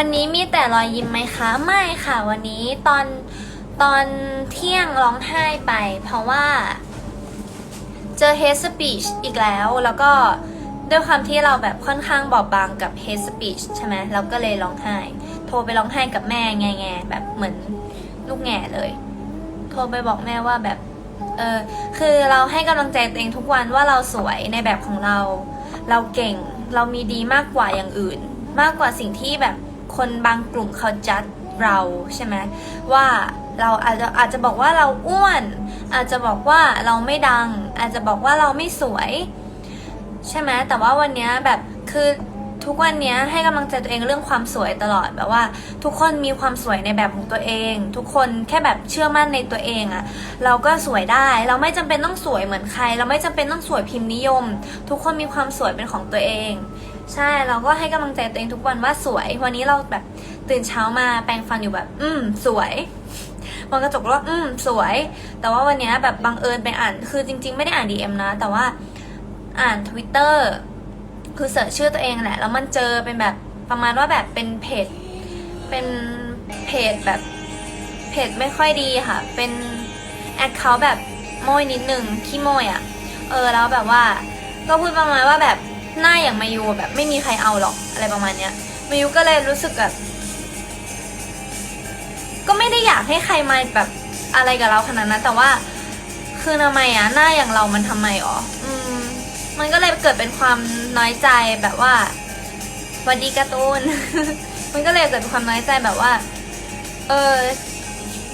วันนี้มีแต่รอยยิ้มไหมคะ ไม่ค่ะ วันนี้ตอนตอนเที่ยงร้องไห้ไป เพราะว่า เจอ hate speech อีกแล้วแล้วก็ด้วยความที่เราแบบค่อนข้างบอบบางกับ hate speech ใช่ไหมเราก็เลยร้องไห้ โทรไปร้องไห้กับแม่แง่แง่แบบเหมือนลูกแง่เลย โทรไปบอกแม่ว่าแบบเออคือเราให้กำลังใจตัวเองทุกวันว่าเราสวยในแบบของเรา เราเก่งเรามีดีมากกว่าอย่างอื่น มากกว่าสิ่งที่แบบ คนบางกลุ่มเขาจัดเราใช่ไหมว่าเราอาจจะอาจจะบอกว่าเราอ้วน อาจจะบอกว่าเราไม่ดัง อาจจะบอกว่าเราไม่สวย ใช่ไหมแต่ว่าวันนี้แบบคือทุกวันนี้ให้กำลังใจตัวเองเรื่องความสวยตลอดแบบว่า ทุกคนมีความสวยในแบบของตัวเอง ทุกคนแค่แบบเชื่อมั่นในตัวเองอะเราก็สวยได้ เราไม่จำเป็นต้องสวยเหมือนใคร เราไม่จำเป็นต้องสวยพิมพ์นิยม ทุกคนมีความสวยเป็นของตัวเอง ใช่เราก็ให้กำลังใจตัวเองทุกวันว่าสวย วันนี้เราแบบตื่นเช้ามาแปรงฟันอยู่แบบ อืม สวยมองกระจกแล้วอืม สวย แต่ว่าวันนี้แบบบังเอิญไปอ่าน คือจริง ๆ ไม่ได้อ่าน DM นะ แต่ว่าอ่าน Twitter คือเสิร์ชชื่อตัวเองแหละ แล้วมันเจอเป็นแบบประมาณว่าแบบเป็นเพจ เป็นเพจแบบเพจไม่ค่อยดีค่ะ เป็นแอคเคาท์แบบโมยนิดหนึ่งขี้โมยอะ่ะ เออแล้วแบบว่า ก็พูดประมาณว่าแบบ หน้าอย่างมายูแบบไม่มีใครเอาหรอกอะไรประมาณเนี้ยมายูก็เลยรู้สึกแบบ ก็ไม่ได้อยากให้ใครมาแบบอะไรกับเราขนาดนั้นแต่ว่า คือทำไมอะหน้าอย่างเรามันทำไมอ๋ออืม มันก็เลยเกิดเป็นความน้อยใจแบบว่าสวัสดีการ์ตูน มันก็เลยเกิดเป็นความน้อยใจแบบว่า เออ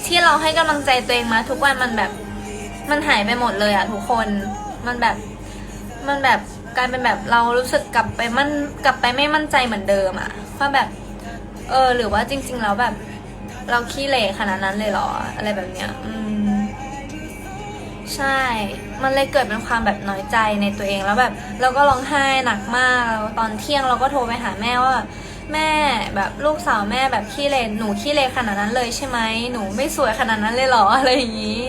ที่เราให้กำลังใจตัวเองมา ทุกวันมันแบบ มันหายไปหมดเลยอะทุกคน มันแบบ มันแบบ กลายเป็นแบบเรารู้สึกกลับไปมั่นกลับไปไม่มั่นใจเหมือนเดิมอะว่าแบบ เออ หรือว่าจริง ๆ แล้วแบบ เราขี้เหร่ขนาดนั้นเลยเหรอ อะไรแบบเนี้ย อืม ใช่ มันเลยเกิดเป็นความแบบน้อยใจในตัวเองแล้วแบบ เราก็ร้องไห้หนักมากแล้วตอนเที่ยงเราก็โทรไปหาแม่ว่าแม่แบบลูกสาวแม่แบบขี้เลนหนูขี้เลขนาดนั้นเลยใช่ไหมหนูไม่สวยขนาดนั้นเลยเหรออะไรอย่างนี้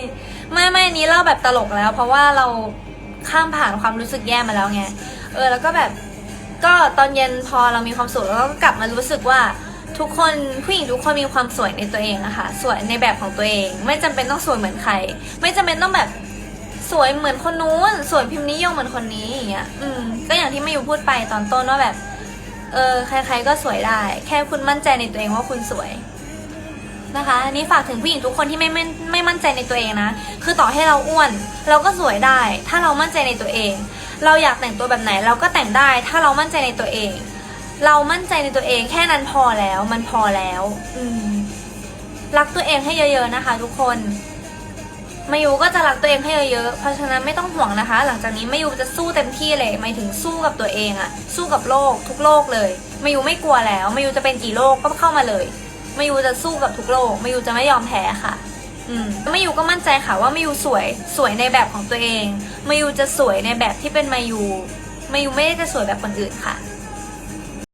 ไม่ไม่อันนี้เล่าแบบตลกแล้ว เพราะว่าเรา ข้ามผ่านความรู้สึกแย่มาแล้วไง เออแล้วก็แบบก็ตอนเย็นพอเรามีความสุขแล้วก็กลับมารู้สึกว่าทุกคนผู้หญิงทุกคนมีความสวยในตัวเองอะคะสวยในแบบของตัวเอง ไม่จำเป็นต้องสวยเหมือนใคร ไม่จำเป็นต้องแบบสวยเหมือนคนนู้น สวยพิมพ์นิยมเหมือนคนนี้อย่างเงี้ยอืมก็อย่างที่ไม่อยู่พูดไปตอนต้นว่าแบบ เออใครๆก็สวยได้ แค่คุณมั่นใจในตัวเองว่าคุณสวย นะคะ อันนี้ฝากถึงผู้หญิงทุกคนที่ไม่ไม่ไม่มั่นใจในตัวเองนะ คือต่อให้เราอ้วน เราก็สวยได้ ถ้าเรามั่นใจในตัวเอง เราอยากแต่งตัวแบบไหนเราก็แต่งได้ ถ้าเรามั่นใจในตัวเอง เรามั่นใจในตัวเองแค่นั้นพอแล้ว มันพอแล้ว อืมรักตัวเองให้เยอะๆนะคะ ทุกคนมายูก็จะรักตัวเองให้เยอะๆ เพราะฉะนั้นไม่ต้องห่วงนะคะ หลังจากนี้มายูจะสู้เต็มที่เลยหมายถึงสู้กับตัวเองอะสู้กับโลกทุกโลกเลยมายูไม่กลัวแล้วมายูจะเป็นกี่โลกก็เข้ามาเลย มายูจะสู้กับทุกโลกมายูจะไม่ยอมแพ้ค่ะ อืมมายูก็มั่นใจค่ะว่ามายูสวยสวยในแบบของตัวเองมายูจะสวยในแบบที่เป็นมายูมายูไม่ได้จะสวยแบบคนอื่นค่ะ